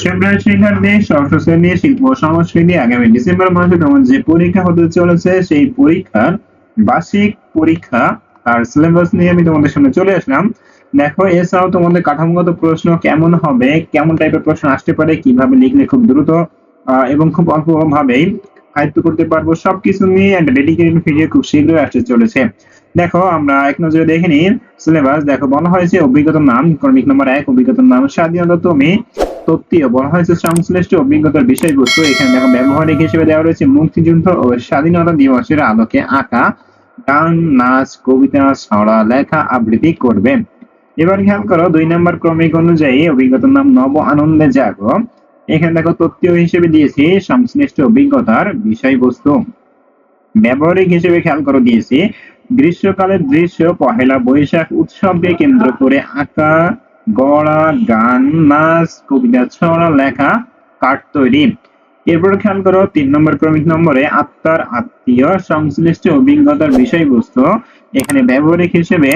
প্রিয় শিক্ষার্থী ষষ্ঠ শ্রেণির শিল্প সংস্কৃতি আগামী ডিসেম্বর মাসে তোমার যে পরীক্ষা হতে চলেছে, সেই পরীক্ষার বার্ষিক পরীক্ষা আর সিলেবাস নিয়ে আমি তোমাদের সামনে চলে আসলাম। দেখো, এছাড়াও তোমাদের কাঠামোগত প্রশ্ন কেমন হবে, কেমন টাইপের প্রশ্ন আসতে পারে, কীভাবে লিখলে খুব দ্রুত এবং খুব অল্প ভাবেই আয়ত্ত করতে পারব, সবকিছু নিয়ে একটা ডেডিকেটেড ভিডিও খুব শীঘ্রই আসতে চলেছে। দেখো, আমরা এক নজরে দেখে নিই সিলেবাস দেখো, বলা হয়েছে অভিজ্ঞতার নাম, ক্রমিক নম্বর এক, অভিজ্ঞতার নাম, স্বাধীনতা তুমি তত্ত্বীয় বলা হয়েছে সংশ্লিষ্ট অভিজ্ঞতার বিষয়বস্তু এখানে দেখো, ব্যবহারিক হিসেবে দেওয়া রয়েছে মুক্তিযুদ্ধ ও স্বাধীনতা দিবসের আলোকে আঁকা, গান, নাচ, কবিতা, ছড়া, লেখা, আবৃত্তি করবে। এবার খেয়াল করো, দুই নম্বর ক্রমিক অনুযায়ী অভিজ্ঞতার নাম নব আনন্দে জাগো। এখানে দেখো, তত্ত্বীয় হিসেবে দিয়েছি সংশ্লিষ্ট অভিজ্ঞতার বিষয়বস্তু। ব্যবহারিক হিসেবে খেয়াল করো, দিয়েছি গ্রীষ্মকালের দৃশ্য, পহেলা বৈশাখ উৎসবকে কেন্দ্র করে আঁকা গড়া গান নাচ কবিতা ছড়া লেখা কাঠ তৈরি। এরপর খেয়াল করো তিন নম্বর ক্রমিক নম্বরে আত্মার আত্মীয় সংশ্লিষ্ট অভিজ্ঞতার বিষয়বস্তু। এখানে ব্যবহারিক হিসেবে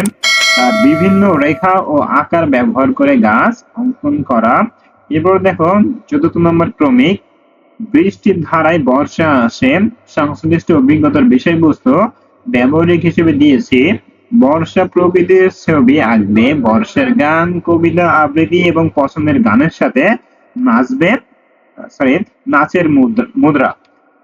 আহ, বিভিন্ন রেখা ও আকার ব্যবহার করে গাছ অঙ্কন করা। এরপর দেখো চতুর্থ নম্বর ক্রমিক বৃষ্টির ধারায় বর্ষা আসে। সংশ্লিষ্ট অভিজ্ঞতার বিষয়বস্তু ব্যবহারিক হিসেবে দিয়েছি। বর্ষা প্রকৃতির ছবি আঁকবে বর্ষার গান কবিতা আবৃত্তি এবং পছন্দের গানের সাথে নাচবে সরি নাচের মুদ্রা-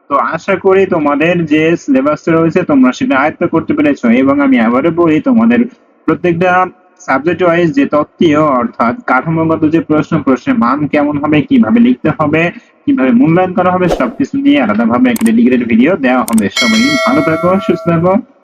তো আশা করি তোমাদের যে সিলেবাস রয়েছে তোমরা সেটা আয়ত্ত করতে পেরেছ এবং আমি আবারও বলি, তোমাদের প্রত্যেকটা সাবজেক্ট ওয়াইজ যে তত্ত্বীয় অর্থাৎ কাঠামোগত যে প্রশ্ন, প্রশ্নের মান কেমন হবে, কীভাবে লিখতে হবে, কীভাবে মূল্যায়ন করা হবে, সবকিছু নিয়ে আলাদাভাবে একটা ডেডিকেটেড ভিডিও দেওয়া হবে। সবাই ভালো থাকো, সুস্থ থাকো।